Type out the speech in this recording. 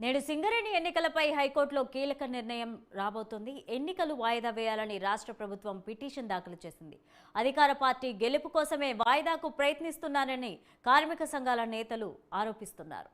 నేడు సింగరేణి ఎన్నికలపై హైకోర్టులో కీలక నిర్ణయం రాబోతోంది. ఎన్నికలు వాయిదా వేయాలని రాష్ట్ర ప్రభుత్వం పిటిషన్ దాఖలు చేసింది. అధికార పార్టీ గెలుపు కోసమే వాయిదాకు ప్రయత్నిస్తున్నారని కార్మిక సంఘాల నేతలు ఆరోపిస్తున్నారు.